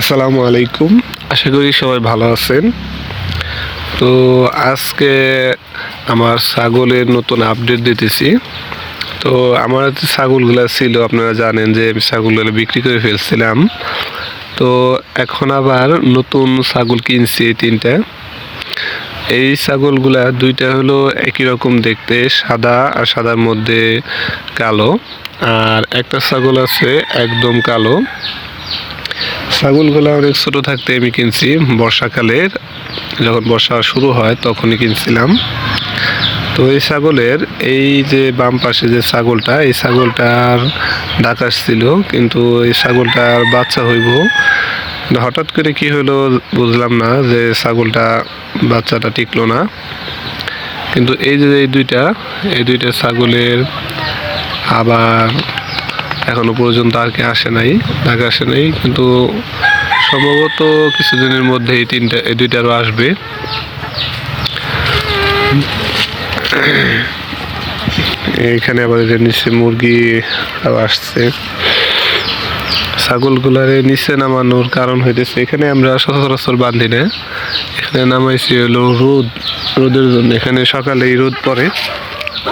আসসালামু আলাইকুম। আশা করি সবাই ভালো আছেন। তো আজকে আমার ছাগলের নতুন আপডেট দিতেছি। তো আমার ছাগলগুলো ছিল, আপনারা জানেন যে আমি ছাগলগুলো বিক্রি করে ফেলছিলাম। তো এখন আবার নতুন ছাগল কিনছি এই তিনটা। এই ছাগলগুলা দুইটা হলো একই রকম দেখতে, সাদা আর সাদার মধ্যে কালো। আর একটা ছাগল আছে একদম কালো। ছাগলগুলো অনেক ছোট থাকতে আমি কিনছি। বর্ষাকালের যখন বর্ষা শুরু হয় তখনই কিনছিলাম। তো এই ছাগলের এই যে বাম পাশে যে ছাগলটা, এই ছাগলটার ডাকাশ ছিল কিন্তু এই ছাগলটার বাচ্চা হইব। হঠাৎ করে কি হলো বুঝলাম না যে ছাগলটা, বাচ্চাটা টিকলো না। কিন্তু এই যে এই দুইটা এই দুইটা ছাগলের আবার এখনও পর্যন্ত আর কি আসে নাই ঢাকা আসে নাই, কিন্তু সম্ভবত কিছুদিনের মধ্যে এই তিনটা, এই দুইটারও আসবে। এখানে আবার এদের নিচে মুরগি আসছে। ছাগলগুলারে নিচে নামানোর কারণ হইতেছে, এখানে আমরা সচরাচর বান্ধি না। এখানে নামাইছি হলো রোদ, রোদের জন্য। এখানে সকালেই রোদ পড়ে।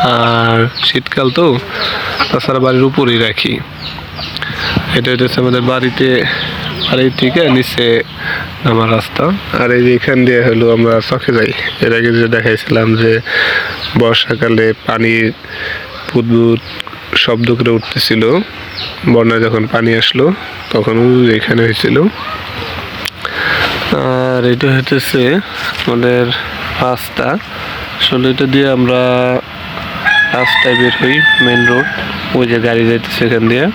আর শীতকাল তো, তাছাড়া বাড়ির উপরেই রাখি। এটা হচ্ছে আমাদের বাড়িতে, বাড়ির থেকে নিচে আমার রাস্তা। আর এই যে এখান দিয়ে হলো আমরা চকে যাই। এর আগে যে দেখাইছিলাম যে, বর্ষাকালে পানির বুদবুদ শব্দ করে উঠতেছিল। বন্যা যখন পানি আসলো, তখন এখানে হয়েছিল। আর এটা হইতেছে আমাদের রাস্তা। আসলে এটা দিয়ে আমরা রাস্তায় বের হই মেন রোড ওই যে গাড়ি যাইতেছে সেখান দিয়ে।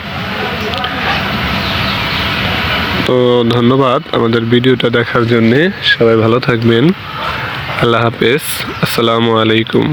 তো ধন্যবাদ আমাদের ভিডিওটা দেখার জন্যে। সবাই ভালো থাকবেন। আল্লাহ হাফেজ। আসসালামু আলাইকুম।